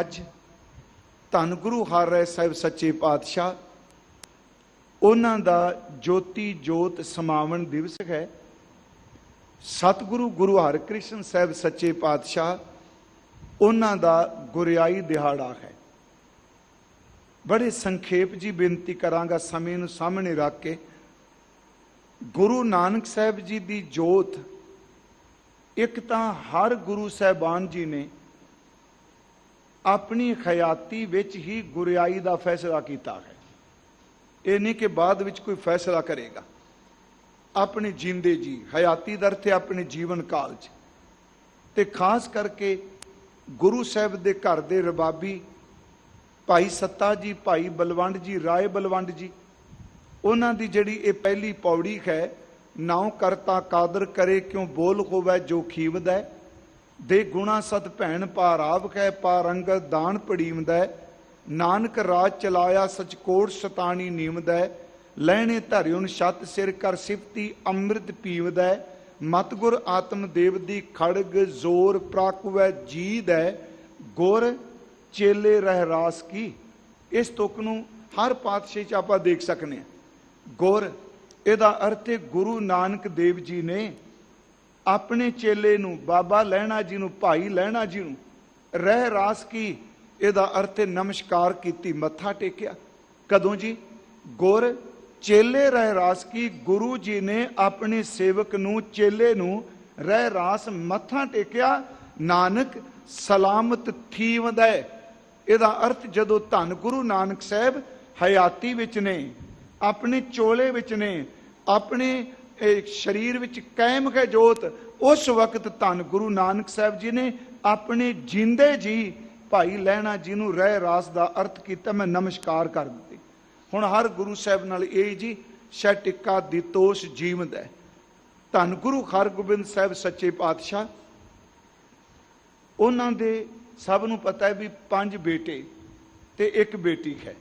ਅੱਜ ਧੰਨ ਗੁਰੂ ਹਰ ਹਰਿ ਸਾਹਿਬ ਸੱਚੇ ਪਾਤਸ਼ਾਹ, ਉਹਨਾਂ ਦਾ ਜੋਤੀ ਜੋਤ ਸਮਾਵਣ ਦਿਵਸ ਹੈ। ਸਤਿਗੁਰੂ ਗੁਰੂ ਹਰਿਕ੍ਰਿਸ਼ਨ ਸਾਹਿਬ ਸੱਚੇ ਪਾਤਸ਼ਾਹ, ਉਹਨਾਂ ਦਾ ਗੁਰਿਆਈ ਦਿਹਾੜਾ ਹੈ। ਬੜੇ ਸੰਖੇਪ ਜੀ ਬੇਨਤੀ ਕਰਾਂਗਾ ਸਮੇਂ ਨੂੰ ਸਾਹਮਣੇ ਰੱਖ ਕੇ। ਗੁਰੂ ਨਾਨਕ ਸਾਹਿਬ ਜੀ ਦੀ ਜੋਤ, ਇੱਕ ਤਾਂ ਹਰ ਗੁਰੂ ਸਾਹਿਬਾਨ ਜੀ ਨੇ ਆਪਣੀ ਖਿਆਤੀ ਵਿੱਚ ਹੀ ਗੁਰਿਆਈ ਦਾ ਫੈਸਲਾ ਕੀਤਾ ਹੈ। ਇਹ ਨਹੀਂ ਕਿ ਬਾਅਦ ਵਿੱਚ ਕੋਈ ਫੈਸਲਾ ਕਰੇਗਾ। ਆਪਣੇ ਜਿੰਦੇ ਜੀ, ਹਯਾਤੀ ਦਰ ਤੇ ਆਪਣੇ ਜੀਵਨ ਕਾਲ 'ਚ। ਤੇ ਖਾਸ ਕਰਕੇ ਗੁਰੂ ਸਾਹਿਬ ਦੇ ਘਰ ਦੇ ਰਬਾਬੀ ਭਾਈ ਸੱਤਾ ਜੀ, ਭਾਈ ਬਲਵੰਡ ਜੀ, ਰਾਏ ਬਲਵੰਡ ਜੀ, ਉਹਨਾਂ ਦੀ ਜਿਹੜੀ ਇਹ ਪਹਿਲੀ ਪੌੜੀ ਹੈ, ਨਾਉ ਕਰਤਾ ਕਾਦਰ ਕਰੇ ਕਿਉਂ ਬੋਲ ਹੋਵੇ ਜੋ ਖੀਵਦਾ ਦੇ ਗੁਣਾ ਸਤ ਭੈਣ ਪਾਰਾਵ ਕੈ ਪਾਰੰਗਤ ਦਾਨ ਪੜੀਮਦਾ ਨਾਨਕ ਰਾਜ ਚਲਾਇਆ ਸਚਕੋਟ ਸਤਾਣੀ ਨੀਮਦੈ, ਲੈਣੇ ਧਰਿਉਨ ਛਤ ਸਿਰ ਕਰ ਸਿਫਤੀ ਅੰਮ੍ਰਿਤ ਪੀਵਦੈ, ਮਤ ਗੁਰ ਆਤਮ ਦੇਵ ਦੀ ਖੜਗ ਜ਼ੋਰ ਪ੍ਰਾਕੁਵੈ ਜੀਦੈ, ਗੁਰ ਚੇਲੇ ਰਹਿ ਰਾਸ ਕੀ? ਇਸ ਤੁਕ ਨੂੰ ਹਰ ਪਾਤਸ਼ਾਹ ਚ ਆਪਾਂ ਦੇਖ ਸਕਨੇ ਆ। ਗੁਰ, ਇਹਦਾ ਅਰਥ ਹੈ ਗੁਰੂ ਨਾਨਕ ਦੇਵ ਜੀ ਨੇ ਆਪਣੇ ਚੇਲੇ ਨੂੰ, ਬਾਬਾ ਲਹਿਣਾ ਜੀ ਨੂੰ, ਭਾਈ ਲਹਿਣਾ ਜੀ ਨੂੰ ਰਹਿ ਰਾਸ ਕੀ? ਇਹਦਾ ਅਰਥ ਨਮਸਕਾਰ ਕੀਤੀ, ਮੱਥਾ ਟੇਕਿਆ। ਕਦੋਂ ਜੀ? ਗੁਰ, ਚੇਲੇ ਰਹਿ ਰਾਸ ਕੀ? ਗੁਰੂ ਜੀ ਨੇ ਆਪਣੇ ਸੇਵਕ ਨੂੰ, ਚੇਲੇ ਨੂੰ ਰਹਿ ਰਾਸ ਮੱਥਾ ਟੇਕਿਆ। ਨਾਨਕ, ਸਲਾਮਤ ਥੀਵਦਾ ਇਹਦਾ ਅਰਥ ਜਦੋਂ ਧੰਨ ਗੁਰੂ ਨਾਨਕ ਸਾਹਿਬ ਹਯਾਤੀ ਵਿੱਚ ਨੇ, ਆਪਣੇ ਚੋਲੇ ਵਿੱਚ ਨੇ, ਆਪਣੇ ਇਹ ਸਰੀਰ ਵਿੱਚ ਕਾਇਮ ਹੈ ਜੋਤ, ਉਸ ਵਕਤ ਧੰਨ ਗੁਰੂ ਨਾਨਕ ਸਾਹਿਬ ਜੀ ਨੇ ਆਪਣੇ ਜਿੰਦੇ ਜੀ ਭਾਈ ਲਹਿਣਾ ਜੀ ਨੂੰ ਰਹਿ ਰਾਸ ਦਾ ਅਰਥ ਕੀਤਾ, ਮੈਂ ਨਮਸਕਾਰ ਕਰ ਦਿੱਤੀ। ਹੁਣ ਹਰ ਗੁਰੂ ਸਾਹਿਬ ਨਾਲ ਇਹ ਜੀ ਸ਼ੈ ਟਿੱਕਾ ਦਿਤੋਸ਼ ਜੀਵਨ ਹੈ। ਧੰਨ ਗੁਰੂ ਹਰਗੋਬਿੰਦ ਸਾਹਿਬ ਸੱਚੇ ਪਾਤਸ਼ਾਹ, ਉਹਨਾਂ ਦੇ ਸਭ ਨੂੰ ਪਤਾ ਹੈ ਵੀ ਪੰਜ ਬੇਟੇ ਤੇ ਇੱਕ ਬੇਟੀ ਹੈ।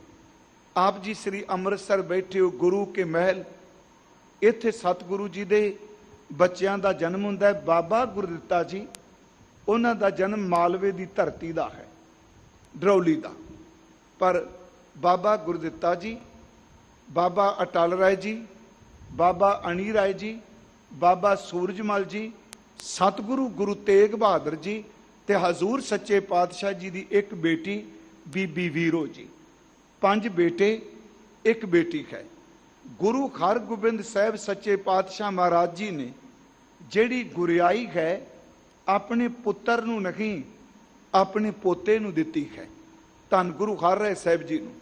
ਆਪ ਜੀ ਸ੍ਰੀ ਅੰਮ੍ਰਿਤਸਰ ਬੈਠੇ ਹੋ ਗੁਰੂ ਕੇ ਮਹਿਲ ਇੱਥੇ ਸਤਿਗੁਰੂ ਜੀ ਦੇ ਬੱਚਿਆਂ ਦਾ ਜਨਮ ਹੁੰਦਾ ਹੈ, ਬਾਬਾ ਗੁਰਦਿੱਤਾ ਜੀ, ਉਹਨਾਂ ਦਾ ਜਨਮ ਮਾਲਵੇ ਦੀ ਧਰਤੀ ਦਾ ਹੈ, ਡਰੌਲੀ ਦਾ। ਪਰ ਬਾਬਾ ਗੁਰਦਿੱਤਾ ਜੀ, ਬਾਬਾ ਅਟਲ ਰਾਏ ਜੀ, ਬਾਬਾ ਅਣੀ ਰਾਏ ਜੀ, ਬਾਬਾ ਸੂਰਜਮਲ ਜੀ, ਸਤਿਗੁਰੂ ਗੁਰੂ ਤੇਗ ਬਹਾਦਰ ਜੀ ਤੇ ਹਜ਼ੂਰ ਸੱਚੇ ਪਾਤਸ਼ਾਹ ਜੀ ਦੀ ਇੱਕ ਬੇਟੀ ਬੀਬੀ ਵੀਰੋ ਜੀ। ਪੰਜ ਬੇਟੇ, ਇੱਕ ਬੇਟੀ ਹੈ। ਗੁਰੂ ਹਰਗੋਬਿੰਦ ਸਾਹਿਬ ਸੱਚੇ ਪਾਤਸ਼ਾਹ ਮਹਾਰਾਜ ਜੀ ਨੇ ਜਿਹੜੀ ਗੁਰਿਆਈ ਹੈ, ਆਪਣੇ ਪੁੱਤਰ ਨੂੰ ਨਹੀਂ, ਆਪਣੇ ਪੋਤੇ ਨੂੰ ਦਿੱਤੀ ਹੈ। ਧੰਨ ਗੁਰੂ ਹਰਿ ਸਾਹਿਬ ਜੀ ਨੂੰ।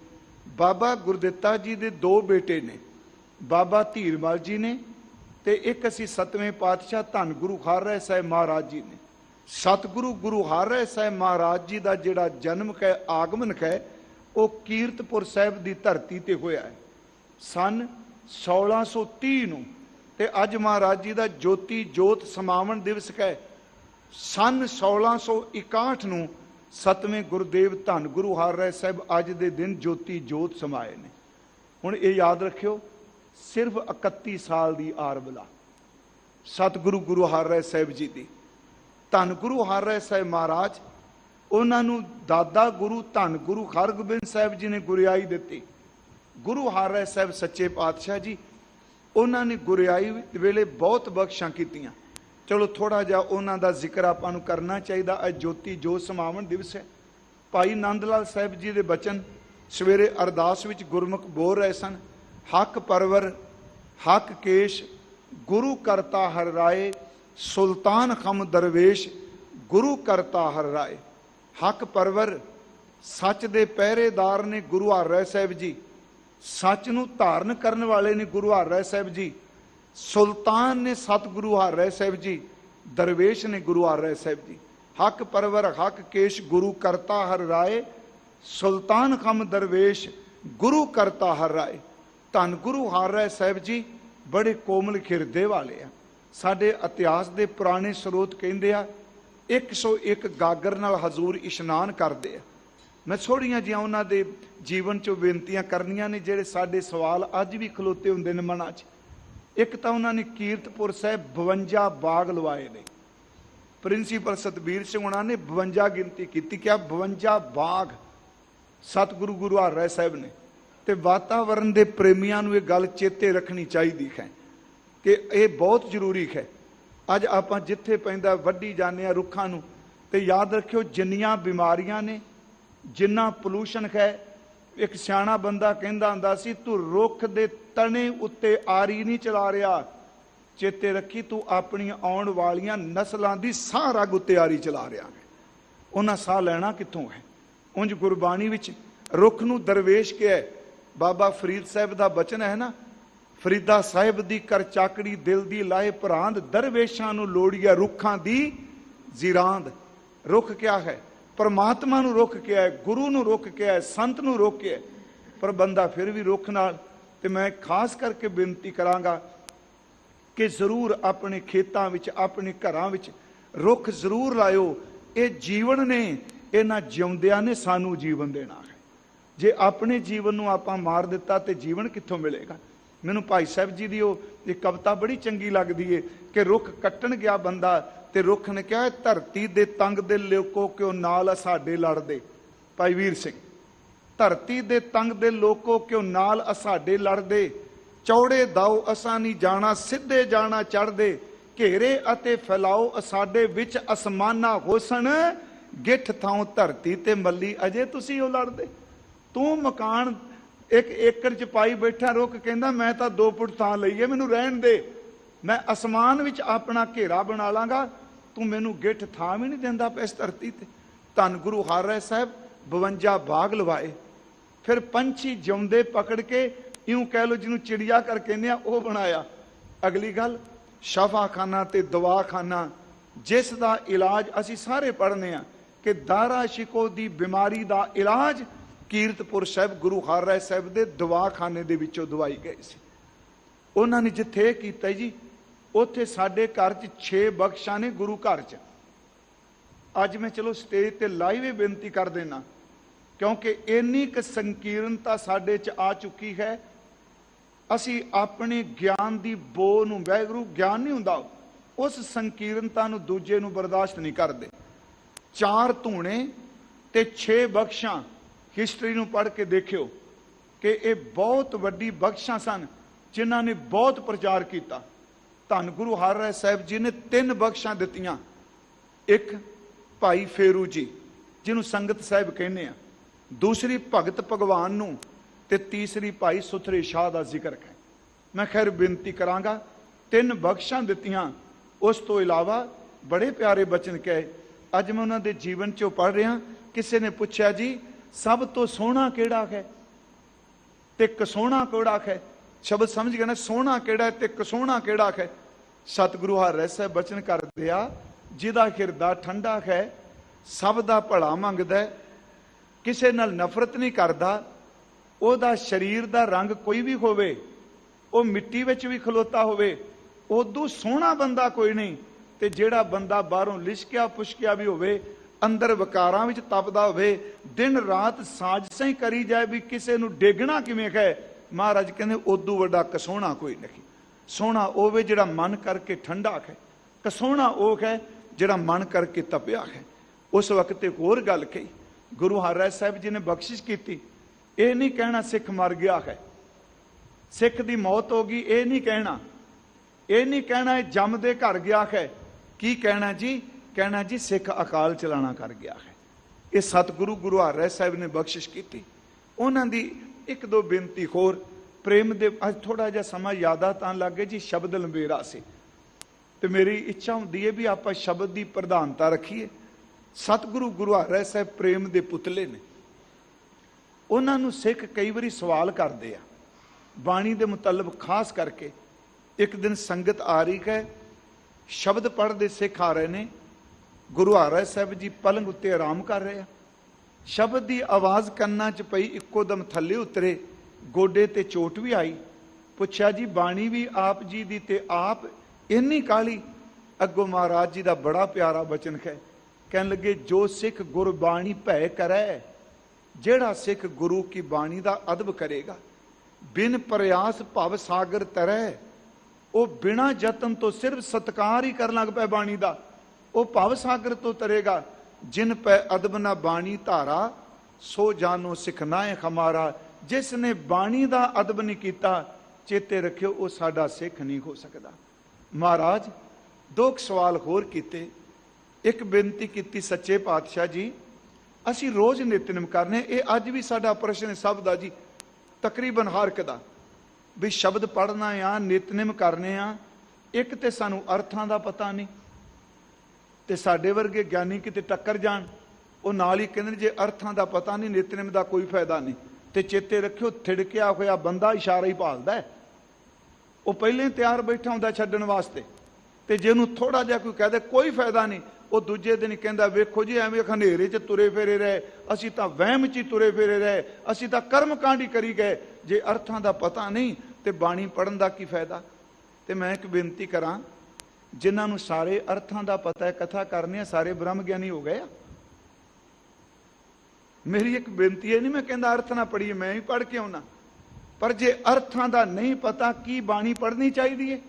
ਬਾਬਾ ਗੁਰਦਿੱਤਾ ਜੀ ਦੇ ਦੋ ਬੇਟੇ ਨੇ, ਬਾਬਾ ਧੀਰਮਲ ਜੀ ਨੇ ਤੇ ਇੱਕ ਅਸੀਂ ਸਤਵੇਂ ਪਾਤਸ਼ਾਹ ਧੰਨ ਗੁਰੂ ਹਰਿ ਸਾਹਿਬ ਮਹਾਰਾਜ ਜੀ ਨੇ। ਸਤਿਗੁਰੂ ਗੁਰੂ ਹਰਿ ਸਾਹਿਬ ਮਹਾਰਾਜ ਜੀ ਦਾ ਜਿਹੜਾ ਜਨਮ ਹੈ, ਆਗਮਨ ਹੈ, ਉਹ ਕੀਰਤਪੁਰ ਸਾਹਿਬ ਦੀ ਧਰਤੀ ਤੇ ਹੋਇਆ ਹੈ। ਸਨ 1630 ਨੂੰ ਤੇ ਅੱਜ ਮਹਾਰਾਜ ਜੀ ਦਾ ਜੋਤੀ ਜੋਤ ਸਮਾਵਣ ਦਿਵਸ ਹੈ ਸਨ 1661 ਨੂੰ ਸਤਵੇਂ ਗੁਰਦੇਵ ਧੰਨ ਗੁਰੂ ਹਰ ਰਾਏ ਸਾਹਿਬ ਅੱਜ ਦੇ ਦਿਨ ਜੋਤੀ ਜੋਤ ਸਮਾਏ ਨੇ। ਹੁਣ ਇਹ ਯਾਦ ਰੱਖਿਓ, ਸਿਰਫ 31 ਸਾਲ ਦੀ ਆਰਬਲਾ ਸਤਿਗੁਰੂ ਗੁਰੂ ਹਰਿ ਸਾਹਿਬ ਜੀ ਦੀ। ਧੰਨ ਗੁਰੂ ਹਰ ਹਰਿ ਸਾਹਿਬ ਮਹਾਰਾਜ, ਉਹਨਾਂ ਨੂੰ ਦਾਦਾ ਗੁਰੂ ਧੰਨ ਗੁਰੂ ਹਰਗੋਬਿੰਦ ਸਾਹਿਬ ਜੀ ਨੇ ਗੁਰਿਆਈ ਦਿੱਤੀ। ਗੁਰੂ ਹਰ ਹਰਿ ਸਾਹਿਬ ਸੱਚੇ ਪਾਤਸ਼ਾਹ ਜੀ, ਉਹਨਾਂ ਨੇ ਗੁਰਿਆਈ ਵੇਲੇ ਬਹੁਤ ਬਖਸ਼ਾਂ ਕੀਤੀਆਂ। ਚਲੋ ਥੋੜਾ ਜਿਹਾ ਉਹਨਾਂ ਦਾ ਜ਼ਿਕਰ ਆਪਾਂ ਨੂੰ ਕਰਨਾ ਚਾਹੀਦਾ। ਅੱਜ ਜੋਤੀ ਜੋ ਸਮਾਵਣ ਦਿਵਸ ਹੈ। ਭਾਈ ਨੰਦ ਲਾਲ ਸਾਹਿਬ ਜੀ ਦੇ ਬਚਨ ਸਵੇਰੇ ਅਰਦਾਸ ਵਿੱਚ ਗੁਰਮੁਖ ਬੋਲ ਰਹੇ ਸਨ, ਹੱਕ ਪਰਵਰ, ਹੱਕ ਕੇਸ਼, ਗੁਰੂ ਕਰਤਾ ਹਰ ਰਾਏ, ਸੁਲਤਾਨ ਖਮ ਦਰਵੇਸ਼, ਗੁਰੂ ਕਰਤਾ ਹਰ ਰਾਏ। ਹੱਕ ਪਰਵਰ, ਸੱਚ ਦੇ ਪਹਿਰੇਦਾਰ ਨੇ ਗੁਰੂ ਹਰਿ ਸਾਹਿਬ ਜੀ। ਸੱਚ ਨੂੰ ਧਾਰਨ ਕਰਨ ਵਾਲੇ ਨੇ ਗੁਰੂ ਹਰਿ ਸਾਹਿਬ ਜੀ, ਸੁਲਤਾਨ ਨੇ ਸਤਿਗੁਰੂ ਹਰਿ ਸਾਹਿਬ ਜੀ, ਦਰਵੇਸ਼ ਨੇ ਗੁਰੂ ਹਰਿ ਸਾਹਿਬ ਜੀ। ਹੱਕ ਪਰਵਰ, ਹੱਕ ਕੇਸ਼, ਗੁਰੂ ਕਰਤਾ ਹਰ ਰਾਏ, ਸੁਲਤਾਨ ਖਮ ਦਰਵੇਸ਼, ਗੁਰੂ ਕਰਤਾ ਹਰ ਰਾਏ। ਧੰਨ ਗੁਰੂ ਹਰਿ ਸਾਹਿਬ ਜੀ, ਬੜੇ ਕੋਮਲ ਖਿਰਦੇ ਵਾਲੇ ਆ। ਸਾਡੇ ਇਤਿਹਾਸ ਦੇ ਪੁਰਾਣੇ ਸਰੋਤ ਕਹਿੰਦੇ ਆ 101 ਗਾਗਰ ਨਾਲ ਹਜ਼ੂਰ ਇਸ਼ਨਾਨ ਕਰਦੇ ਆ। ਮੈਂ ਥੋੜੀਆਂ ਜਿਹੀਆਂ ਉਹਨਾਂ ਦੇ ਜੀਵਨ ਚੋਂ ਬੇਨਤੀਆਂ ਕਰਨੀਆਂ ਨੇ ਜਿਹੜੇ ਸਾਡੇ ਸਵਾਲ ਅੱਜ ਵੀ ਖਲੋਤੇ ਹੁੰਦੇ ਨੇ ਮਨਾਂ 'ਚ। ਇੱਕ ਤਾਂ ਉਹਨਾਂ ਨੇ ਕੀਰਤਪੁਰ ਸਾਹਿਬ 52 ਬਾਗ ਲਵਾਏ ਨੇ। ਪ੍ਰਿੰਸੀਪਲ ਸਤਬੀਰ ਸਿੰਘ ਉਹਨਾਂ ਨੇ 52 ਗਿਣਤੀ ਕੀਤੀ ਕਿ 52 ਬਾਗ ਸਤਿਗੁਰੂ ਗੁਰੂ ਹਰਿ ਸਾਹਿਬ ਨੇ। ਤੇ ਵਾਤਾਵਰਣ ਦੇ ਪ੍ਰੇਮੀਆਂ ਨੂੰ ਇਹ ਗੱਲ ਚੇਤੇ ਰੱਖਣੀ ਚਾਹੀਦੀ ਹੈ ਕਿ ਇਹ ਬਹੁਤ ਜ਼ਰੂਰੀ ਹੈ। ਅੱਜ ਆਪਾਂ ਜਿੱਥੇ ਪੈਂਦਾ, ਵੱਢੀ ਜਾਂਦੇ ਆ ਰੁੱਖਾਂ ਨੂੰ। ਤੇ ਯਾਦ ਰੱਖਿਓ, ਜਿੰਨੀਆਂ ਬਿਮਾਰੀਆਂ ਨੇ ਜਿੰਨਾ ਪੋਲੂਸ਼ਨ ਹੈ, ਇੱਕ ਸਿਆਣਾ ਬੰਦਾ ਕਹਿੰਦਾ ਹੁੰਦਾ ਸੀ, ਤੂੰ ਰੁੱਖ ਦੇ ਤਣੇ ਉੱਤੇ ਆਰੀ ਨਹੀਂ ਚਲਾ ਰਿਹਾ। ਚੇਤੇ ਰੱਖੀ, ਤੂੰ ਆਪਣੀਆਂ ਆਉਣ ਵਾਲੀਆਂ ਨਸਲਾਂ ਦੀ ਸਾਹ ਰਗ ਉੱਤੇ ਆਰੀ ਚਲਾ ਰਿਹਾ ਹੈ। ਉਹਨਾਂ ਸਾਹ ਲੈਣਾ ਕਿੱਥੋਂ ਹੈ? ਉਂਝ ਗੁਰਬਾਣੀ ਵਿੱਚ ਰੁੱਖ ਨੂੰ ਦਰਵੇਸ਼ ਕਿਹਾ ਬਾਬਾ ਫਰੀਦ ਸਾਹਿਬ ਦਾ ਬਚਨ ਹੈ ਨਾ, ਫਰੀਦਾ ਸਾਹਿਬ ਦੀ ਕਰ ਚਾਕੜੀ, ਦਿਲ ਦੀ ਲਾਏ ਪ੍ਰਾਂਦ ਦਰਵੇਸ਼ਾਂ ਨੂੰ ਲੋੜੀਆ ਰੁੱਖਾਂ ਦੀ ਜ਼ਿਰਾਂਦ। ਰੁੱਖ ਕਿਆ ਹੈ? ਪਰਮਾਤਮਾ ਨੂੰ ਰੁੱਖ ਕੇ ਹੈ ਗੁਰੂ ਨੂੰ ਰੁੱਖ ਕੇ ਆਏ, ਸੰਤ ਨੂੰ ਰੁੱਖ ਕੇ ਹੈ ਪਰ ਬੰਦਾ ਫਿਰ ਵੀ ਰੁੱਖ ਨਾਲ, ਤੇ ਮੈਂ ਖਾਸ ਕਰਕੇ ਬੇਨਤੀ ਕਰਾਂਗਾ ਕਿ ਜ਼ਰੂਰ ਆਪਣੇ ਖੇਤਾਂ ਵਿੱਚ, ਆਪਣੇ ਘਰਾਂ ਵਿੱਚ ਰੁੱਖ ਜ਼ਰੂਰ ਲਾਇਓ। ਇਹ ਜੀਵਨ ਨੇ, ਇਹਨਾਂ ਜਿਉਂਦਿਆਂ ਨੇ ਸਾਨੂੰ ਜੀਵਨ ਦੇਣਾ ਹੈ। ਜੇ ਆਪਣੇ ਜੀਵਨ ਨੂੰ ਆਪਾਂ ਮਾਰ ਦਿੱਤਾ ਤੇ ਜੀਵਨ ਕਿੱਥੋਂ ਮਿਲੇਗਾ? ਮੈਨੂੰ ਭਾਈ ਸਾਹਿਬ ਜੀ ਦੀ ਉਹ ਇਹ ਕਵਿਤਾ ਬੜੀ ਚੰਗੀ ਲੱਗਦੀ ਏ ਕਿ ਰੁੱਖ ਕੱਟਣ ਗਿਆ ਬੰਦਾ ਤੇ ਰੁੱਖ ਨੇ ਕਿਹਾ ਧਰਤੀ ਦੇ ਤੰਗ ਦੇ ਲੋਕੋ ਕਿਉਂ ਨਾਲ ਸਾਡੇ ਲੜਦੇ? ਭਾਈ ਵੀਰ ਸਿੰਘ, ਧਰਤੀ ਦੇ ਤੰਗ ਦੇ ਲੋਕੋ ਕਿਉਂ ਨਾਲ ਅਸਾਡੇ ਲੜਦੇ? ਚੌੜੇ ਦਾਓ ਅਸਾਂ ਨਹੀਂ ਜਾਣਾ, ਸਿੱਧੇ ਜਾਣਾ ਚੜਦੇ ਘੇਰੇ ਅਤੇ ਫੈਲਾਓ ਅਸਾਡੇ ਵਿੱਚ ਅਸਮਾਨਾ ਹੋਸਣ। ਗਿੱਠ ਥਾਂ ਧਰਤੀ ਤੇ ਮੱਲੀ ਅਜੇ ਤੁਸੀਂ ਉਹ ਲੜਦੇ? ਤੂੰ ਮਕਾਨ ਇੱਕ ਏਕੜ ਚ ਪਾਈ ਬੈਠਾ, ਰੁੱਖ ਕਹਿੰਦਾ, ਮੈਂ ਤਾਂ 2 ਫੁੱਟ ਥਾਂ ਲਈ ਹੈ ਮੈਨੂੰ ਰਹਿਣ ਦੇ। ਮੈਂ ਅਸਮਾਨ ਵਿੱਚ ਆਪਣਾ ਘੇਰਾ ਬਣਾ ਲਾਂਗਾ ਤੂੰ ਮੈਨੂੰ ਗਿੱਠ ਥਾਂ ਵੀ ਨਹੀਂ ਦਿੰਦਾ ਪਿਆ ਇਸ ਧਰਤੀ ਤੇ। ਧੰਨ ਗੁਰੂ ਹਰ ਰਾਏ ਸਾਹਿਬ 52 ਬਾਗ ਲਵਾਏ। ਫਿਰ ਪੰਛੀ ਜਿਉਂਦੇ ਪਕੜ ਕੇ ਇਉਂ ਕਹਿ ਲੋ ਜਿਹਨੂੰ ਚਿੜੀਆ ਕਰ ਕਹਿੰਦੇ ਆ, ਉਹ ਬਣਾਇਆ। ਅਗਲੀ ਗੱਲ ਸ਼ਫਾਖਾਨਾ ਤੇ ਦਵਾਖਾਨਾ, ਜਿਸ ਦਾ ਇਲਾਜ ਅਸੀਂ ਸਾਰੇ ਪੜ੍ਹਨੇ ਆ ਕਿ ਦਾਰਾ ਸ਼ਿਕੋ ਦੀ ਬਿਮਾਰੀ ਦਾ ਇਲਾਜ ਕੀਰਤਪੁਰ ਸਾਹਿਬ, ਗੁਰੂ ਹਰ ਰਾਏ ਸਾਹਿਬ ਦੇ ਦਵਾਖਾਨੇ ਦੇ ਵਿੱਚੋਂ ਦਵਾਈ ਗਈ ਸੀ। ਉਹਨਾਂ ਨੇ ਜਿੱਥੇ ਇਹ ਕੀਤਾ ਜੀ ਉੱਥੇ ਸਾਡੇ ਘਰ 'ਚ 6 ਬਖਸ਼ਾਂ ਨੇ ਗੁਰੂ ਘਰ 'ਚ। ਅੱਜ ਮੈਂ ਚਲੋ ਸਟੇਜ ਤੇ ਲਾਈਵ ਹੀ ਬੇਨਤੀ ਕਰ ਦੇਣਾ ਕਿਉਂਕਿ ਇੰਨੀ ਕੁ ਸੰਕੀਰਨਤਾ ਸਾਡੇ 'ਚ ਆ ਚੁੱਕੀ ਹੈ। ਅਸੀਂ ਆਪਣੇ ਗਿਆਨ ਦੀ ਬੋ ਨੂੰ, ਵੈਗਰੂ ਗਿਆਨ ਨਹੀਂ ਹੁੰਦਾ, ਉਸ ਸੰਕੀਰਨਤਾ ਨੂੰ ਦੂਜੇ ਨੂੰ ਬਰਦਾਸ਼ਤ ਨਹੀਂ ਕਰਦੇ। ਚਾਰ ਧੂਣੇ ਤੇ 6 ਬਖਸ਼ਾਂ ਹਿਸਟਰੀ ਨੂੰ ਪੜ੍ਹ ਕੇ ਦੇਖਿਓ ਕਿ ਇਹ ਬਹੁਤ ਵੱਡੀ ਬਖਸ਼ਾਂ ਸਨ, ਜਿਨ੍ਹਾਂ ਨੇ ਬਹੁਤ ਪ੍ਰਚਾਰ ਕੀਤਾ। ਧੰਨ ਗੁਰੂ ਹਰਿ ਸਾਹਿਬ ਜੀ ਨੇ ਤਿੰਨ ਬਖਸ਼ਾਂ ਦਿੱਤੀਆਂ। ਇੱਕ ਭਾਈ ਫੇਰੂ ਜੀ, ਜਿਹਨੂੰ ਸੰਗਤ ਸਾਹਿਬ ਕਹਿੰਦੇ ਆ। ਦੂਸਰੀ ਭਗਤ ਭਗਵਾਨ ਨੂੰ ਤੇ ਤੀਸਰੀ ਭਾਈ ਸੁਥਰੇ ਸ਼ਾਹ ਦਾ ਜ਼ਿਕਰ ਹੈ। ਮੈਂ ਖੈਰ ਬੇਨਤੀ ਕਰਾਂਗਾ, ਤਿੰਨ ਬਖਸ਼ਾਂ ਦਿੱਤੀਆਂ। ਉਸ ਤੋਂ ਇਲਾਵਾ ਬੜੇ ਪਿਆਰੇ ਬਚਨ ਕਹੇ। ਅੱਜ ਮੈਂ ਉਹਨਾਂ ਦੇ ਜੀਵਨ ਚੋਂ ਪੜ੍ਹ ਰਿਹਾ, ਕਿਸੇ ਨੇ ਪੁੱਛਿਆ ਜੀ, ਸਭ ਤੋਂ ਸੋਹਣਾ ਕਿਹੜਾ ਹੈ? ਤੇ ਕਸੋਹਣਾ ਕਿਹੜਾ ਹੈ? ਸ਼ਬਦ ਸਮਝ ਗਏ ਨਾ ਸੋਹਣਾ ਕਿਹੜਾ ਹੈ ਤੇ ਕਸੋਹਣਾ ਕਿਹੜਾ ਹੈ ਸਤਿਗੁਰੂ ਹਰਿ ਸਾਹਿਬ ਬਚਨ ਕਰਦੇ ਆ ਜਿਹਦਾ ਹਿਰਦਾ ਠੰਡਾ ਹੈ ਸਭ ਦਾ ਭਲਾ ਮੰਗਦਾ ਕਿਸੇ ਨਾਲ ਨਫ਼ਰਤ ਨਹੀਂ ਕਰਦਾ, ਉਹਦਾ ਸਰੀਰ ਦਾ ਰੰਗ ਕੋਈ ਵੀ ਹੋਵੇ, ਉਹ ਮਿੱਟੀ ਵਿੱਚ ਵੀ ਖਲੋਤਾ ਹੋਵੇ ਉਦੋਂ ਸੋਹਣਾ ਬੰਦਾ ਕੋਈ ਨਹੀਂ, ਤੇ ਜਿਹੜਾ ਬੰਦਾ ਬਾਹਰੋਂ ਲਿਸ਼ਕਿਆ ਪੁਸ਼ਕਿਆ ਵੀ ਹੋਵੇ, ਅੰਦਰ ਵਿਕਾਰਾਂ ਵਿੱਚ ਤਪਦਾ ਹੋਵੇ, ਦਿਨ ਰਾਤ ਸਾਜ਼ਸਾਂ ਹੀ ਕਰੀ ਜਾਏ ਵੀ ਕਿਸੇ ਨੂੰ ਡੇਗਣਾ ਕਿਵੇਂ ਕਹੇ ਮਹਾਰਾਜ ਕਹਿੰਦੇ, ਉਦੋਂ ਵੱਡਾ ਕਸੋਣਾ ਕੋਈ ਨਹੀਂ। ਸੋਹਣਾ ਉਹ ਵੇ ਜਿਹੜਾ ਮਨ ਕਰਕੇ ਠੰਡਾ ਹੈ। ਕਸੋਹਣਾ ਉਹ ਹੈ ਜਿਹੜਾ ਮਨ ਕਰਕੇ ਤਪਿਆ ਹੈ। ਉਸ ਵਕਤ ਇੱਕ ਹੋਰ ਗੱਲ ਕਹੀ। ਗੁਰੂ ਹਰਿ ਸਾਹਿਬ ਜੀ ਨੇ ਬਖਸ਼ਿਸ਼ ਕੀਤੀ, ਇਹ ਨਹੀਂ ਕਹਿਣਾ ਸਿੱਖ ਮਰ ਗਿਆ ਹੈ। ਸਿੱਖ ਦੀ ਮੌਤ ਹੋ ਗਈ, ਇਹ ਨਹੀਂ ਕਹਿਣਾ। ਇਹ ਨਹੀਂ ਕਹਿਣਾ ਇਹ ਜੰਮ ਦੇ ਘਰ ਗਿਆ ਹੈ। ਕੀ ਕਹਿਣਾ ਜੀ? ਕਹਿਣਾ ਜੀ ਸਿੱਖ ਅਕਾਲ ਚਲਾਣਾ ਕਰ ਗਿਆ ਹੈ। ਇਹ ਸਤਿਗੁਰੂ ਗੁਰੂ ਹਰਿ ਸਾਹਿਬ ਨੇ ਬਖਸ਼ਿਸ਼ ਕੀਤੀ। ਉਹਨਾਂ ਦੀ ਇੱਕ ਦੋ ਬੇਨਤੀ ਹੋਰ। ਪ੍ਰੇਮ ਦੇ ਅੱਜ ਥੋੜਾ ਜਿਹਾ ਸਮਾਂ ਯਾਦਾ ਤਾਂ ਲੱਗੇ ਜੀ, ਸ਼ਬਦ ਲੰਬੇਰਾ ਸੀ। ਤੇ ਮੇਰੀ ਇੱਛਾ ਹੁੰਦੀ ਹੈ ਵੀ ਆਪਾਂ ਸ਼ਬਦ ਦੀ ਪ੍ਰਧਾਨਤਾ ਰੱਖੀਏ। ਸਤਿਗੁਰੂ ਗੁਰੂ ਹਰਿ ਸਾਹਿਬ ਪ੍ਰੇਮ ਦੇ ਪੁਤਲੇ ਨੇ। ਉਹਨਾਂ ਨੂੰ ਸਿੱਖ ਕਈ ਵਾਰੀ ਸਵਾਲ ਕਰਦੇ ਆ। ਬਾਣੀ ਦੇ ਮੁਤਲਬ ਖਾਸ ਕਰਕੇ ਇੱਕ ਦਿਨ ਸੰਗਤ ਆ ਰਹੀ ਹੈ, ਸ਼ਬਦ ਪੜ੍ਹਦੇ ਸਿੱਖ ਆ ਰਹੇ ਨੇ। ਗੁਰੂ ਹਰਿ ਸਾਹਿਬ ਜੀ ਪਲੰਗ ਉੱਤੇ ਆਰਾਮ ਕਰ ਰਹੇ ਆ। ਸ਼ਬਦ ਦੀ ਆਵਾਜ਼ ਕੰਨਾਂ 'ਚ ਪਈ, ਇੱਕੋ ਦਮ ਥੱਲੇ ਉਤਰੇ, ਗੋਡੇ ਤੇ ਚੋਟ ਵੀ ਆਈ। ਪੁੱਛਿਆ, ਜੀ, ਬਾਣੀ ਵੀ ਆਪ ਜੀ ਦੀ ਤੇ ਆਪ ਇੰਨੀ ਕਾਲੀ ਅੱਗੋਂ ਮਹਾਰਾਜ ਜੀ ਦਾ ਬੜਾ ਪਿਆਰਾ ਬਚਨ ਹੈ। ਕਹਿਣ ਲੱਗੇ, ਜੋ ਸਿੱਖ ਗੁਰਬਾਣੀ ਭੈ ਕਰੈ, ਜਿਹੜਾ ਸਿੱਖ ਗੁਰੂ ਕੀ ਬਾਣੀ ਦਾ ਅਦਬ ਕਰੇਗਾ। ਬਿਨ ਪ੍ਰਯਾਸ ਭਵ ਸਾਗਰ ਤਰੈ, ਉਹ ਬਿਨਾ ਯਤਨ ਤੋਂ ਸਿਰਫ ਸਤਕਾਰ ਹੀ ਕਰਨ ਲੱਗ ਪਿਆ ਬਾਣੀ ਦਾ। ਉਹ ਭਵ ਸਾਗਰ ਤੋਂ ਤਰੇਗਾ ਜਿਨ ਪੈ ਅਦਬ ਨਾ ਬਾਣੀ ਧਾਰਾ, ਸੋ ਜਾਨੋ ਸਿਖਨਾਏ ਹਮਾਰਾ। ਜਿਸ ਨੇ ਬਾਣੀ ਦਾ ਅਦਬ ਨਹੀਂ ਕੀਤਾ, ਚੇਤੇ ਰੱਖਿਓ ਉਹ ਸਾਡਾ ਸਿੱਖ ਨਹੀਂ ਹੋ ਸਕਦਾ। ਮਹਾਰਾਜ ਦੋ ਸਵਾਲ ਹੋਰ ਕੀਤੇ। ਇੱਕ ਬੇਨਤੀ ਕੀਤੀ ਸੱਚੇ ਪਾਤਸ਼ਾਹ ਜੀ, ਅਸੀਂ ਰੋਜ਼ ਨਿਤਨੇਮ ਕਰਨੇ, ਇਹ ਅੱਜ ਵੀ ਸਾਡਾ ਪ੍ਰਸ਼ਨ ਸਭ ਦਾ ਜੀ। ਤਕਰੀਬਨ ਹਰ ਇੱਕ ਦਾ। ਵੀ ਸ਼ਬਦ ਪੜ੍ਹਨਾ ਆ, ਨਿਤਨੇਮ ਕਰਨੇ ਆ, ਇੱਕ ਤੇ ਸਾਨੂੰ ਅਰਥਾਂ ਦਾ ਪਤਾ ਨਹੀਂ ਤੇ ਸਾਡੇ ਵਰਗੇ ਗਿਆਨੀ ਕਿਤੇ ਟੱਕਰ ਜਾਣ, ਉਹ ਨਾਲ ਹੀ ਕਹਿੰਦੇ ਨੇ, ਜੇ ਅਰਥਾਂ ਦਾ ਪਤਾ ਨਹੀਂ ਨਿਤਨੇਮ ਦਾ ਕੋਈ ਫਾਇਦਾ ਨਹੀਂ। ਤੇ ਚੇਤੇ ਰੱਖਿਓ, ਥਿੜਕਿਆ ਹੋਇਆ ਬੰਦਾ ਇਸ਼ਾਰਾ ਹੀ ਭਾਲਦਾ ਉਹ ਪਹਿਲੇ ਹੀ ਤਿਆਰ ਬੈਠਾ ਹੁੰਦਾ ਛੱਡਣ ਵਾਸਤੇ। ਤੇ ਜੇ ਉਹਨੂੰ ਥੋੜਾ ਜਿਹਾ ਕੋਈ ਕਹਦੇ, ਕੋਈ ਫਾਇਦਾ ਨਹੀਂ, ਉਹ ਦੂਜੇ ਦਿਨ ਕਹਿੰਦਾ, ਵੇਖੋ ਜੀ, ਐਵੇਂ ਹਨੇਰੇ 'ਚ ਤੁਰੇ ਫੇਰੇ ਰਹੇ, ਅਸੀਂ ਤਾਂ ਵਹਿਮ 'ਚ ਹੀ ਤੁਰੇ ਫੇਰੇ ਰਹੇ, ਅਸੀਂ ਤਾਂ ਕਰਮ ਕਾਂਡੀ ਕਰੀ ਗਏ। ਜੇ ਅਰਥਾਂ ਦਾ ਪਤਾ ਨਹੀਂ, ਤੇ ਬਾਣੀ ਪੜਨ ਦਾ ਕੀ ਫਾਇਦਾ? ਤੇ ਮੈਂ ਇੱਕ ਬੇਨਤੀ ਕਰਾਂ ਜਿਨ੍ਹਾਂ ਨੂੰ ਸਾਰੇ ਅਰਥਾਂ ਦਾ ਪਤਾ ਹੈ, ਕਥਾ ਕਰਨੀ ਹੈ, ਸਾਰੇ ਬ੍ਰਹਮ ਗਿਆਨੀ ਹੋ ਗਏ ਆ। ਮੇਰੀ ਇੱਕ ਬੇਨਤੀ ਹੈ, ਨਹੀਂ ਮੈਂ ਕਹਿੰਦਾ ਅਰਥ ਨਾ ਪੜੀਏ ਮੈਂ ਹੀ ਪੜ ਕੇ ਆਉਣਾ ਪਰ ਜੇ ਅਰਥਾਂ ਦਾ ਨਹੀਂ ਪਤਾ, ਕੀ ਬਾਣੀ ਪੜਨੀ ਚਾਹੀਦੀ ਹੈ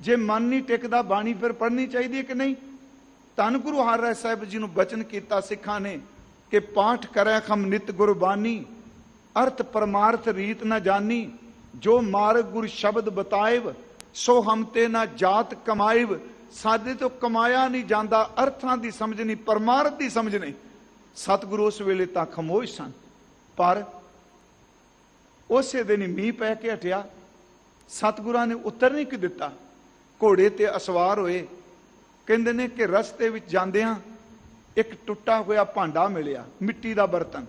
ਜੇ ਮਨ ਨਹੀਂ ਟਿਕਦਾ, ਬਾਣੀ ਫਿਰ ਪੜਨੀ ਚਾਹੀਦੀ ਹੈ ਕਿ ਨਹੀਂ? ਧੰਨ ਗੁਰੂ ਹਰਿ ਸਾਹਿਬ ਜੀ ਨੂੰ ਬਚਨ ਕੀਤਾ ਸਿੱਖਾਂ ਨੇ ਕਿ ਪਾਠ ਕਰੈ ਖਮ ਨਿਤ ਗੁਰਬਾਣੀ, ਅਰਥ ਪਰਮਾਰਥ ਰੀਤ ਨਾ ਜਾਣੀ ਜੋ ਮਾਰਗ ਗੁਰ ਸ਼ਬਦ ਬਤਾਇਵ ਸੋ ਹਮ ਤੇ ਨਾ ਜਾਤ ਕਮਾਇਵ ਸਾਡੇ ਤੋਂ ਕਮਾਇਆ ਨਹੀਂ ਜਾਂਦਾ, ਅਰਥਾਂ ਦੀ ਸਮਝ ਨਹੀਂ, ਪਰਮਾਰਥ ਦੀ ਸਮਝ ਨਹੀਂ। ਸਤਿਗੁਰੂ ਉਸ ਵੇਲੇ ਤਾਂ ਖਮੋਸ਼ ਸਨ, ਪਰ ਉਸੇ ਦਿਨ ਹੀ ਮੀਂਹ ਪੈ ਕੇ ਹਟਿਆ। ਸਤਿਗੁਰਾਂ ਨੇ ਉੱਤਰ ਨਹੀਂ ਕਿ ਦਿੱਤਾ। ਘੋੜੇ ਤੇ ਅਸਵਾਰ ਹੋਏ। ਕਹਿੰਦੇ ਨੇ ਕਿ ਰਸਤੇ ਵਿੱਚ ਜਾਂਦਿਆਂ ਇੱਕ ਟੁੱਟਾ ਹੋਇਆ ਭਾਂਡਾ ਮਿਲਿਆ, ਮਿੱਟੀ ਦਾ ਬਰਤਨ।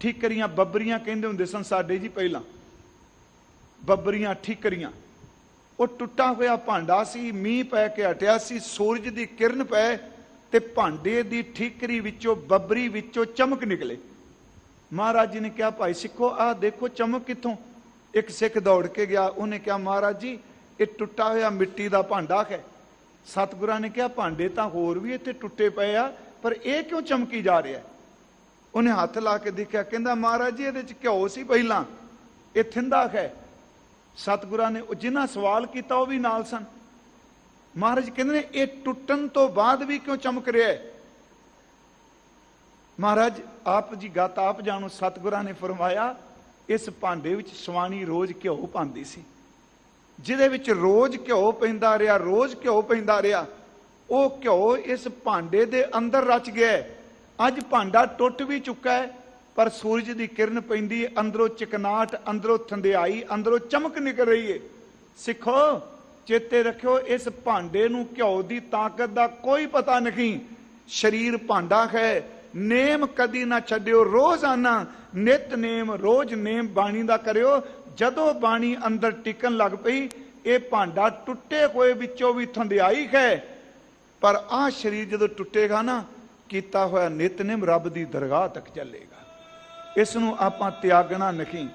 ਠੀਕਰੀਆਂ ਬੱਬਰੀਆਂ ਕਹਿੰਦੇ ਹੁੰਦੇ ਸਨ ਸਾਡੇ ਜੀ ਪਹਿਲਾਂ। ਬੱਬਰੀਆਂ, ਠੀਕਰੀਆਂ। ਉਹ ਟੁੱਟਾ ਹੋਇਆ ਭਾਂਡਾ ਸੀ, ਮੀਂਹ ਪੈ ਕੇ ਹਟਿਆ ਸੀ, ਸੂਰਜ ਦੀ ਕਿਰਨ ਪਏ ਤੇ ਭਾਂਡੇ ਦੀ ਠੀਕਰੀ ਵਿੱਚੋਂ, ਬੱਬਰੀ ਵਿੱਚੋਂ ਚਮਕ ਨਿਕਲੇ। ਮਹਾਰਾਜ ਜੀ ਨੇ ਕਿਹਾ, ਭਾਈ ਸਿੱਖੋ, ਆਹ ਦੇਖੋ ਚਮਕ ਕਿੱਥੋਂ? ਇੱਕ ਸਿੱਖ ਦੌੜ ਕੇ ਗਿਆ, ਉਹਨੇ ਕਿਹਾ, ਮਹਾਰਾਜ ਜੀ, ਇਹ ਟੁੱਟਾ ਹੋਇਆ ਮਿੱਟੀ ਦਾ ਭਾਂਡਾ ਹੈ। ਸਤਿਗੁਰਾਂ ਨੇ ਕਿਹਾ, ਭਾਂਡੇ ਤਾਂ ਹੋਰ ਵੀ ਇੱਥੇ ਟੁੱਟੇ ਪਏ ਆ, ਪਰ ਇਹ ਕਿਉਂ ਚਮਕੀ ਜਾ ਰਿਹਾ ਉਹਨੇ ਹੱਥ ਲਾ ਕੇ ਦੇਖਿਆ, ਕਹਿੰਦਾ, ਮਹਾਰਾਜ ਜੀ, ਇਹਦੇ ਚ ਘਿਓ ਸੀ ਪਹਿਲਾਂ, ਇਹ ਥਿੰਦਾ ਹੈ। ਸਤਿਗੁਰਾਂ ਨੇ ਉਹ ਜਿਨ੍ਹਾਂ ਸਵਾਲ ਕੀਤਾ ਉਹ ਵੀ ਨਾਲ ਸਨ। ਮਹਾਰਾਜ ਕਹਿੰਦੇ ਨੇ, ਇਹ ਟੁੱਟਣ ਤੋਂ ਬਾਅਦ ਵੀ ਕਿਉਂ ਚਮਕ ਰਿਹਾ ਹੈ? ਮਹਾਰਾਜ, ਆਪ ਜੀ ਗਤ ਆਪ ਜਾਣੋ, ਸਤਿਗੁਰਾਂ ਨੇ ਫਰਮਾਇਆ, ਇਸ ਭਾਂਡੇ ਵਿੱਚ ਸਵਾਣੀ ਰੋਜ਼ ਘਿਓ ਪਾਉਂਦੀ ਸੀ। ਜਿਹਦੇ ਵਿੱਚ ਰੋਜ਼ ਘਿਓ ਪੈਂਦਾ ਰਿਹਾ, ਰੋਜ਼ ਘਿਓ ਪੈਂਦਾ ਰਿਹਾ, ਉਹ ਘਿਓ ਇਸ ਭਾਂਡੇ ਦੇ ਅੰਦਰ ਰਚ ਗਿਆ ਅੱਜ ਭਾਂਡਾ ਟੁੱਟ ਵੀ ਚੁੱਕਾ ਹੈ ਪਰ ਸੂਰਜ ਦੀ ਕਿਰਨ ਪੈਂਦੀ ਅੰਦਰੋਂ ਚਿਕਨਾਟ, ਅੰਦਰੋਂ ਥੰਦਿਆਈ, ਅੰਦਰੋਂ ਚਮਕ ਨਿਕਲ ਰਹੀ ਏ। ਸਿੱਖੋ, ਚੇਤੇ ਰੱਖਿਓ, ਇਸ ਭਾਂਡੇ ਨੂੰ ਘਿਓ ਦੀ ਤਾਕਤ ਦਾ ਕੋਈ ਪਤਾ ਨਹੀਂ। ਸਰੀਰ ਭਾਂਡਾ ਹੈ। ਨੇਮ ਕਦੀ ਨਾ ਛੱਡਿਓ, ਰੋਜ਼ਾਨਾ ਨਿਤ ਨੇਮ, ਰੋਜ਼ ਨੇਮ ਬਾਣੀ ਦਾ ਕਰਿਓ। ਜਦੋਂ ਬਾਣੀ ਅੰਦਰ ਟਿਕਣ ਲੱਗ ਪਈ, ਇਹ ਭਾਂਡਾ ਟੁੱਟੇ ਹੋਏ ਵਿੱਚੋਂ ਵੀ ਥੰਦਿਆਈ ਹੈ। ਪਰ ਆਹ ਸਰੀਰ ਜਦੋਂ ਟੁੱਟੇਗਾ ਨਾ, ਕੀਤਾ ਹੋਇਆ ਨਿਤਨੇਮ ਰੱਬ ਦੀ ਦਰਗਾਹ ਤੱਕ ਚੱਲੇਗਾ। ਇਸ ਨੂੰ ਆਪਾਂ ਤਿਆਗਣਾ ਨਹੀਂ।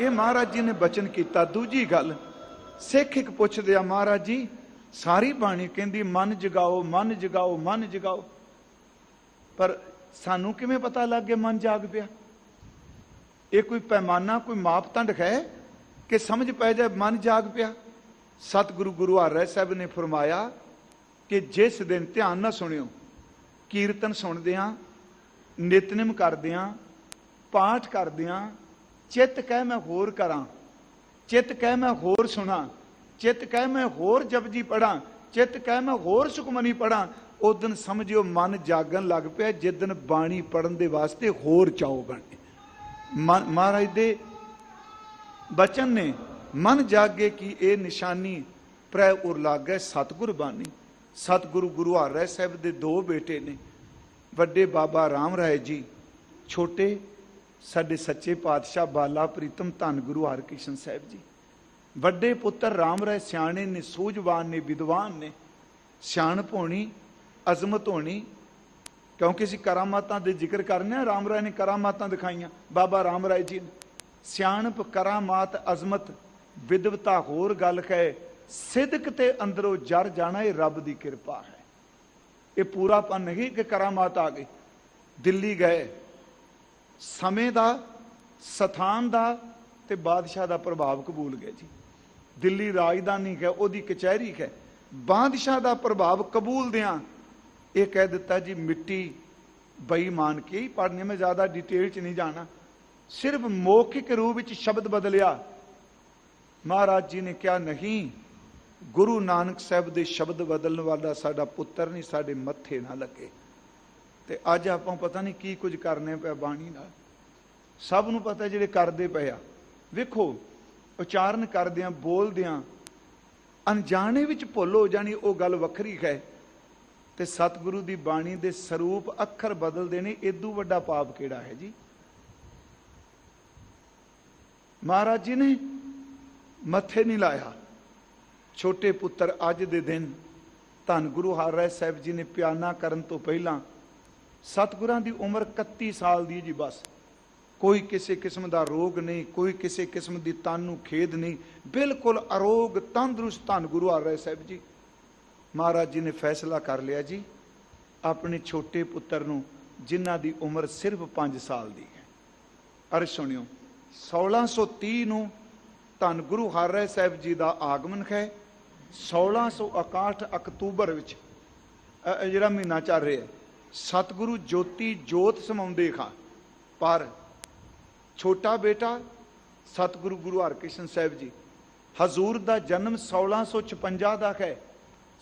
ਇਹ ਮਹਾਰਾਜ ਜੀ ਨੇ ਬਚਨ ਕੀਤਾ। ਦੂਜੀ ਗੱਲ, ਸਿੱਖ ਇੱਕ ਪੁੱਛਦੇ ਆ ਮਹਾਰਾਜ ਜੀ, ਸਾਰੀ ਬਾਣੀ ਕਹਿੰਦੀ, ਮਨ ਜਗਾਓ ਮਨ ਜਗਾਓ ਮਨ ਜਗਾਓ। ਪਰ ਸਾਨੂੰ ਕਿਵੇਂ ਪਤਾ ਲੱਗ ਗਿਆ ਮਨ ਜਾਗ ਪਿਆ? ਇਹ ਕੋਈ ਪੈਮਾਨਾ, ਕੋਈ ਮਾਪਦੰਡ ਹੈ ਕਿ ਸਮਝ ਪੈ ਜਾਏ ਮਨ ਜਾਗ ਪਿਆ? ਸਤਿਗੁਰੂ ਗੁਰੂ ਹਰਿ ਸਾਹਿਬ ਨੇ ਫਰਮਾਇਆ ਕਿ ਜਿਸ ਦਿਨ ਧਿਆਨ ਨਾਲ ਸੁਣਿਓ, ਕੀਰਤਨ ਸੁਣਦਿਆਂ ਨਿਤਨੇਮ ਕਰਦਿਆਂ, ਪਾਠ ਕਰਦਿਆਂ, ਚਿੱਤ ਕਹਿ ਮੈਂ ਹੋਰ ਕਰਾਂ, ਚਿੱਤ ਕਹਿ ਮੈਂ ਹੋਰ ਸੁਣਾ, ਚਿੱਤ ਕਹਿ ਮੈਂ ਹੋਰ ਜਪਜੀ ਪੜਾਂ ਚਿੱਤ ਕਹਿ ਮੈਂ ਹੋਰ ਸੁਖਮਨੀ ਪੜਾਂ ਉਸ ਦਿਨ ਸਮਝਿਓ ਮਨ ਜਾਗਣ ਲੱਗ ਪਿਆ, ਜਿਸ ਦਿਨ ਬਾਣੀ ਪੜਨ ਦੇ ਵਾਸਤੇ ਹੋਰ ਚਾਓ ਬਣੇ। ਮਨ- ਮਹਾਰਾਜ ਦੇ ਬਚਨ ਨੇ ਮਨ ਜਾਗੇ ਕੀ ਇਹ ਨਿਸ਼ਾਨੀ ਪ੍ਰੈ ਉਰ ਲਾਗੈ ਸਤਿਗੁਰ ਬਾਣੀ ਸਤਿਗੁਰੂ ਗੁਰੂ ਹਰਿ ਸਾਹਿਬ ਦੇ ਦੋ ਬੇਟੇ ਨੇ। ਵੱਡੇ ਬਾਬਾ ਰਾਮ ਰਾਏ ਜੀ, ਛੋਟੇ ਸਾਡੇ ਸੱਚੇ ਪਾਤਸ਼ਾਹ ਬਾਲਾ ਪ੍ਰੀਤਮ ਧੰਨ ਗੁਰੂ ਹਰਕ੍ਰਿਸ਼ਨ ਸਾਹਿਬ ਜੀ। ਵੱਡੇ ਪੁੱਤਰ ਰਾਮ ਰਾਏ ਸਿਆਣੇ ਨੇ, ਸੂਝਵਾਨ ਨੇ, ਵਿਦਵਾਨ ਨੇ, ਸਿਆਣਪ ਹੋਣੀ, ਅਜ਼ਮਤ ਹੋਣੀ, ਕਿਉਂਕਿ ਅਸੀਂ ਕਰਾਮਾਤਾਂ ਦੇ ਜ਼ਿਕਰ ਕਰਨੇ ਆ ਰਾਮ ਰਾਏ ਨੇ ਕਰਾਮਾਤਾਂ ਦਿਖਾਈਆਂ, ਬਾਬਾ ਰਾਮ ਰਾਏ ਜੀ ਨੇ। ਸਿਆਣਪ, ਕਰਾਮਾਤ, ਅਜ਼ਮਤ ਵਿਦਵਤਾ ਹੋਰ ਗੱਲ ਹੈ ਸਿਦਕ ਤੇ ਅੰਦਰੋਂ ਜਰ ਜਾਣਾ ਇਹ ਰੱਬ ਦੀ ਕਿਰਪਾ ਹੈ। ਇਹ ਪੂਰਾਪਨ ਨਹੀਂ ਕਿ ਕਰਾਮਾਤ ਆ ਗਈ। ਦਿੱਲੀ ਗਏ। ਸਮੇਂ ਦਾ, ਸਥਾਨ ਦਾ ਤੇ ਬਾਦਸ਼ਾਹ ਦਾ ਪ੍ਰਭਾਵ ਕਬੂਲ ਗਏ ਜੀ। ਦਿੱਲੀ ਰਾਜਧਾਨੀ ਹੈ ਉਹਦੀ ਕਚਹਿਰੀ ਹੈ ਬਾਦਸ਼ਾਹ ਦਾ ਪ੍ਰਭਾਵ ਕਬੂਲ ਦਿਆਂ, ਇਹ ਕਹਿ ਦਿੱਤਾ ਜੀ, ਮਿੱਟੀ ਬੇਈਮਾਨ ਕੀ ਹੀ ਮੈਂ ਜ਼ਿਆਦਾ ਡਿਟੇਲ ਚ ਨਹੀਂ ਜਾਣਾ। ਸਿਰਫ ਮੌਖਿਕ ਰੂਪ ਵਿੱਚ ਸ਼ਬਦ ਬਦਲਿਆ। ਮਹਾਰਾਜ ਜੀ ਨੇ ਕਿਹਾ, ਨਹੀਂ ਗੁਰੂ ਨਾਨਕ ਸਾਹਿਬ ਦੇ ਸ਼ਬਦ ਬਦਲਣ ਵਾਲਾ ਸਾਡਾ ਪੁੱਤਰ ਨਹੀਂ, ਸਾਡੇ ਮੱਥੇ ਨਾ ਲੱਗੇ। ਤੇ ਅੱਜ ਆਪਾਂ ਪਤਾ ਨਹੀਂ ਕੀ ਕੁਝ ਕਰਨੇ ਪਿਆ ਬਾਣੀ ਨਾਲ। ਸਭ ਨੂੰ ਪਤਾ ਜਿਹੜੇ ਕਰਦੇ ਪਏ ਆ। ਵੇਖੋ, ਉਚਾਰਨ ਕਰਦਿਆਂ, ਬੋਲਦਿਆਂ, ਅਣਜਾਣੇ ਵਿੱਚ ਭੁੱਲ ਹੋ ਜਾਣੀ ਉਹ ਗੱਲ ਵੱਖਰੀ ਹੈ। ਤੇ ਸਤਿਗੁਰੂ ਦੀ ਬਾਣੀ ਦੇ ਸਰੂਪ ਅੱਖਰ ਬਦਲਦੇ ਨੇ ਇਦੋਂ ਵੱਡਾ ਪਾਪ ਕਿਹੜਾ ਹੈ ਜੀ? ਮਹਾਰਾਜ ਜੀ ਨੇ ਮੱਥੇ ਨਹੀਂ ਲਾਇਆ। ਛੋਟੇ ਪੁੱਤਰ ਅੱਜ ਦੇ ਦਿਨ ਧੰਨ ਗੁਰੂ ਹਰਿ ਸਾਹਿਬ ਜੀ ਨੇ ਪਿਆਨਾ ਕਰਨ ਤੋਂ ਪਹਿਲਾਂ ਸਤਿਗੁਰਾਂ ਦੀ ਉਮਰ 31 ਸਾਲ ਦੀ ਜੀ ਬਸ। ਕੋਈ ਕਿਸੇ ਕਿਸਮ ਦਾ ਰੋਗ ਨਹੀਂ, ਕੋਈ ਕਿਸੇ ਕਿਸਮ ਦੀ ਤਨ ਨੂੰ ਖੇਦ ਨਹੀਂ, ਬਿਲਕੁਲ ਅਰੋਗ, ਤੰਦਰੁਸਤ ਧੰਨ ਗੁਰੂ ਹਰਿ ਸਾਹਿਬ ਜੀ। ਮਹਾਰਾਜ ਜੀ ਨੇ ਫੈਸਲਾ ਕਰ ਲਿਆ ਜੀ, ਆਪਣੇ ਛੋਟੇ ਪੁੱਤਰ ਨੂੰ, ਜਿਨ੍ਹਾਂ ਦੀ ਉਮਰ ਸਿਰਫ 5 ਸਾਲ ਦੀ ਹੈ। ਅਰ ਸੁਣਿਓ 1630 ਨੂੰ ਧੰਨ ਗੁਰੂ ਹਰਿ ਸਾਹਿਬ ਜੀ ਦਾ ਆਗਮਨ ਹੈ 1661 ਅਕਤੂਬਰ ਵਿੱਚ ਜਿਹੜਾ ਮਹੀਨਾ ਚੱਲ ਰਿਹਾ ਸਤਿਗੁਰੂ ਜੋਤੀ ਜੋਤ ਸਮਾਉਂਦੇ ਖਾਂ। ਪਰ ਛੋਟਾ ਬੇਟਾ ਸਤਿਗੁਰੂ ਗੁਰੂ ਹਰਕ੍ਰਿਸ਼ਨ ਸਾਹਿਬ ਜੀ, ਹਜ਼ੂਰ ਦਾ ਜਨਮ 1656 ਦਾ ਹੈ।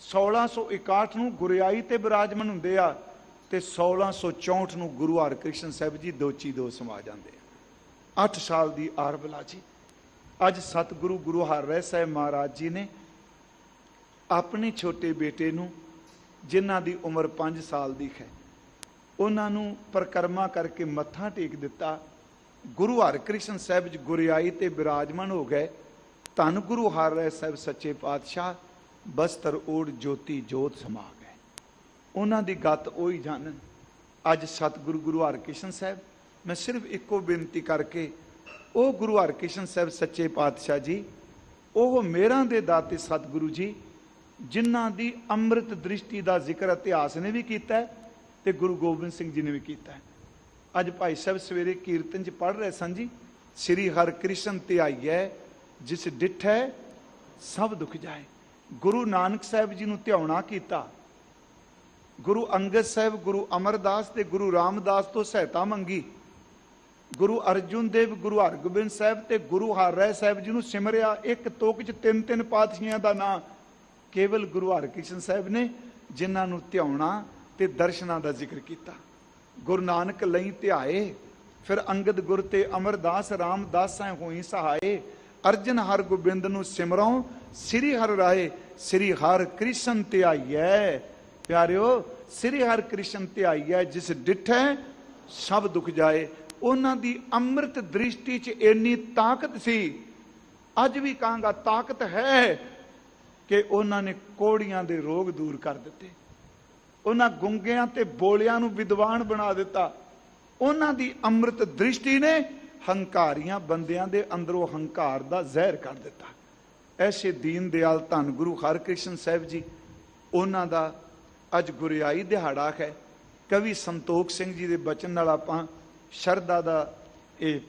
1661 ਨੂੰ ਗੁਰਿਆਈ ਤੇ ਬਿਰਾਜਮਾਨ ਹੁੰਦੇ ਆ ਤੇ 1664 ਨੂੰ ਗੁਰੂ ਹਰਕ੍ਰਿਸ਼ਨ ਸਾਹਿਬ ਜੀ ਦੋਚੀ ਦੋ ਸਮਾ ਜਾਂਦੇ ਆ। 8 ਸਾਲ ਦੀ ਆਰਬਲਾ ਜੀ। ਅੱਜ ਸਤਿਗੁਰੂ ਗੁਰੂ ਹਰਿ ਸਾਹਿਬ ਮਹਾਰਾਜ ਜੀ ਨੇ ਆਪਣੇ ਛੋਟੇ ਬੇਟੇ ਨੂੰ, ਜਿਨ੍ਹਾਂ ਦੀ ਉਮਰ 5 ਸਾਲ ਦੀ ਹੈ, ਉਹਨਾਂ ਨੂੰ ਪ੍ਰਕਰਮਾ ਕਰਕੇ ਮੱਥਾ ਟੇਕ ਦਿੱਤਾ। ਗੁਰੂ ਹਰਕ੍ਰਿਸ਼ਨ ਸਾਹਿਬ ਜੀ ਗੁਰਿਆਈ ਤੇ ਬਿਰਾਜਮਾਨ ਹੋ ਗਏ। ਧੰਨ ਗੁਰੂ ਹਰ ਹਰਿ ਸਾਹਿਬ ਸੱਚੇ ਪਾਤਸ਼ਾਹ, ਬਸਤਰ ਓੜ ਜੋਤੀ ਜੋਤ ਸਮਾ ਗਏ। ਉਹਨਾਂ ਦੀ ਗੱਤ ਉਹੀ ਜਾਣਨ ਅੱਜ ਸਤਿਗੁਰੂ ਗੁਰੂ ਹਰਕ੍ਰਿਸ਼ਨ ਸਾਹਿਬ, ਮੈਂ ਸਿਰਫ ਇੱਕੋ ਬੇਨਤੀ ਕਰਕੇ, ਉਹ ਗੁਰੂ ਹਰਕ੍ਰਿਸ਼ਨ ਸਾਹਿਬ ਸੱਚੇ ਪਾਤਸ਼ਾਹ ਜੀ, ਉਹ ਮੇਰਾਂ ਦੇ ਦਾਤੇ ਸਤਿਗੁਰੂ ਜੀ ਜਿਨ੍ਹਾਂ ਦੀ ਅੰਮ੍ਰਿਤ ਦ੍ਰਿਸ਼ਟੀ ਦਾ ਜ਼ਿਕਰ ਇਤਿਹਾਸ ਨੇ ਵੀ ਕੀਤਾ ਹੈ ਤੇ ਗੁਰੂ ਗੋਬਿੰਦ ਸਿੰਘ ਜੀ ਨੇ ਵੀ ਕੀਤਾ ਹੈ। ਅੱਜ ਭਾਈ ਸਾਹਿਬ ਸਵੇਰੇ ਕੀਰਤਨ ਚ ਪੜ੍ਹ ਰਹੇ ਸਨ ਜੀ, ਸ੍ਰੀ ਹਰਿਕ੍ਰਿਸ਼ਨ ਤੇ ਆਈਐ ਜਿਸ ਡਿਠੈ ਸਭ ਦੁੱਖ ਜਾਏ। ਗੁਰੂ ਨਾਨਕ ਸਾਹਿਬ ਜੀ ਨੂੰ ਧਿਆਉਣਾ ਕੀਤਾ। ਗੁਰੂ ਅੰਗਦ ਸਾਹਿਬ, ਗੁਰੂ ਅਮਰਦਾਸ ਤੇ ਗੁਰੂ ਰਾਮਦਾਸ ਤੋਂ ਸਹਾਇਤਾ ਮੰਗੀ। ਗੁਰੂ ਅਰਜੁਨ ਦੇਵ, ਗੁਰੂ ਹਰਗੋਬਿੰਦ ਸਾਹਿਬ ਤੇ ਗੁਰੂ ਹਰਿ ਸਾਹਿਬ ਜੀ ਨੂੰ ਸਿਮਰਿਆ। ਇੱਕ ਤੁਕ ਚ ਤਿੰਨ ਤਿੰਨ ਪਾਤਸ਼ਾਹਾਂ ਦਾ ਨਾਂ ਕੇਵਲ ਗੁਰੂ ਹਰਕ੍ਰਿਸ਼ਨ ਸਾਹਿਬ ਨੇ ਜਿਨ੍ਹਾਂ ਨੂੰ ਧਿਆਉਣਾ ਤੇ ਦਰਸ਼ਨਾਂ ਦਾ ਜ਼ਿਕਰ ਕੀਤਾ। ਗੁਰੂ ਨਾਨਕ ਲਈ ਧਿਆਏ, ਫਿਰ ਅੰਗਦ ਗੁਰ ਤੇ ਅਮਰਦਾਸ ਰਾਮਦਾਸਾਂ ਹੋਈ ਸਹਾਏ, ਅਰਜਨ ਹਰ ਗੋਬਿੰਦ ਨੂੰ ਸਿਮਰਉ, ਸ੍ਰੀ ਹਰ ਰਾਏ, ਸ੍ਰੀ ਹਰ ਕ੍ਰਿਸ਼ਨ ਧਿਆਈਐ। ਪਿਆਰਿਓ, ਸ੍ਰੀ ਹਰ ਕ੍ਰਿਸ਼ਨ ਧਿਆਈਐ, ਜਿਸ ਡਿਠੈ ਸਭ ਦੁੱਖ ਜਾਏ। ਉਹਨਾਂ ਦੀ ਅੰਮ੍ਰਿਤ ਦ੍ਰਿਸ਼ਟੀ 'ਚ ਇੰਨੀ ਤਾਕਤ ਸੀ। ਅੱਜ ਵੀ ਕਹਾਂਗਾ ਤਾਕਤ ਹੈ ਕਿ ਉਹਨਾਂ ਨੇ ਕੋੜੀਆਂ ਦੇ ਰੋਗ ਦੂਰ ਕਰ ਦਿੱਤੇ। ਉਹਨਾਂ ਗੁੰਗਿਆਂ ਤੇ ਬੋਲਿਆਂ ਨੂੰ ਵਿਦਵਾਨ ਬਣਾ ਦਿੱਤਾ। ਉਹਨਾਂ ਦੀ ਅੰਮ੍ਰਿਤ ਦ੍ਰਿਸ਼ਟੀ ਨੇ ਹੰਕਾਰੀਆਂ ਬੰਦਿਆਂ ਦੇ ਅੰਦਰੋਂ ਹੰਕਾਰ ਦਾ ਜ਼ਹਿਰ ਕਰ ਦਿੱਤਾ। ਐਸੇ ਦੀਨ ਦਿਆਲ ਧੰਨ ਗੁਰੂ ਹਰਕ੍ਰਿਸ਼ਨ ਸਾਹਿਬ ਜੀ, ਉਹਨਾਂ ਦਾ ਅੱਜ ਗੁਰਿਆਈ ਦਿਹਾੜਾ ਹੈ। ਕਵੀ ਸੰਤੋਖ ਸਿੰਘ ਜੀ ਦੇ ਬਚਨ ਨਾਲ ਆਪਾਂ ਸ਼ਰਧਾ ਦਾ ਇਹ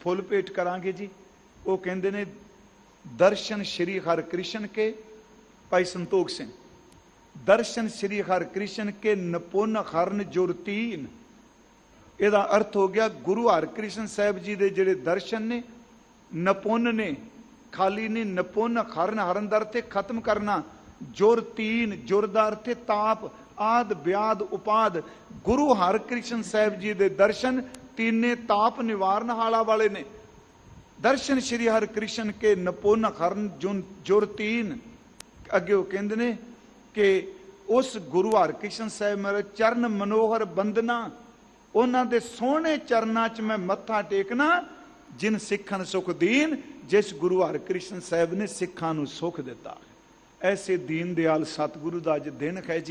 ਫੁੱਲ ਭੇਟ ਕਰਾਂਗੇ ਜੀ। ਉਹ ਕਹਿੰਦੇ ਨੇ, ਦਰਸ਼ਨ ਸ਼੍ਰੀ ਹਰਕ੍ਰਿਸ਼ਨ ਕੇ ਭਾਈ ਸੰਤੋਖ ਸਿੰਘ। ਦਰਸ਼ਨ ਸ਼੍ਰੀ ਹਰ ਕ੍ਰਿਸ਼ਨ ਕੇ ਨਪੁੰਨ ਹਰਨ ਜੁਰਤੀਨ ਇਹਦਾ ਅਰਥ ਹੋ ਗਿਆ ਗੁਰੂ ਹਰਿਕ੍ਰਿਸ਼ਨ ਸਾਹਿਬ ਜੀ ਦੇ ਜਿਹੜੇ ਦਰਸ਼ਨ ਨੇ, ਨਪੁੰਨ ਨੇ, ਖਾਲੀ ਨੇ ਨਪੁੰਨ ਹਰਨ ਹਰਨ ਦਾ ਅਰਥ ਖਤਮ ਕਰਨਾ। ਜੁਰਤੀਨ ਜੁਰ ਦਾ ਅਰਥ ਤਾਪ, ਆਦ ਬਿਆਦ ਉਪਾਦ। ਗੁਰੂ ਹਰ ਕ੍ਰਿਸ਼ਨ ਸਾਹਿਬ ਜੀ ਦੇ ਦਰਸ਼ਨ ਤੀਨੇ ਤਾਪ ਨਿਵਾਰਨ ਹਾਲਾ ਵਾਲੇ ਨੇ। ਦਰਸ਼ਨ ਸ਼੍ਰੀ ਹਰ ਕ੍ਰਿਸ਼ਨ ਕੇ ਨਪੁੰਨ ਹਰਨ ਜੁਨ ਜੁਰਤੀਨ ਅੱਗੇ ਉਹ ਕਹਿੰਦੇ ਨੇ ਕਿ ਉਸ ਗੁਰੂ ਹਰਕ੍ਰਿਸ਼ਨ ਸਾਹਿਬ ਮੇਰੇ ਚਰਨ ਮਨੋਹਰ ਬੰਦਨਾ ਉਹਨਾਂ ਦੇ ਸੋਹਣੇ ਚਰਨਾਂ 'ਚ ਮੈਂ ਮੱਥਾ ਟੇਕਣਾ, ਜਿਨ ਸਿੱਖਨ ਸੁਖ ਦੀਨ, ਜਿਸ ਗੁਰੂ ਹਰਕ੍ਰਿਸ਼ਨ ਸਾਹਿਬ ਨੇ ਸਿੱਖਾਂ ਨੂੰ ਸੁਖ ਦਿੱਤਾ। ਐਸੇ ਦੀਨ ਦਿਆਲ ਸਤਿਗੁਰੂ ਦਾ ਅੱਜ ਦਿਨ ਹੈ ਜੀ।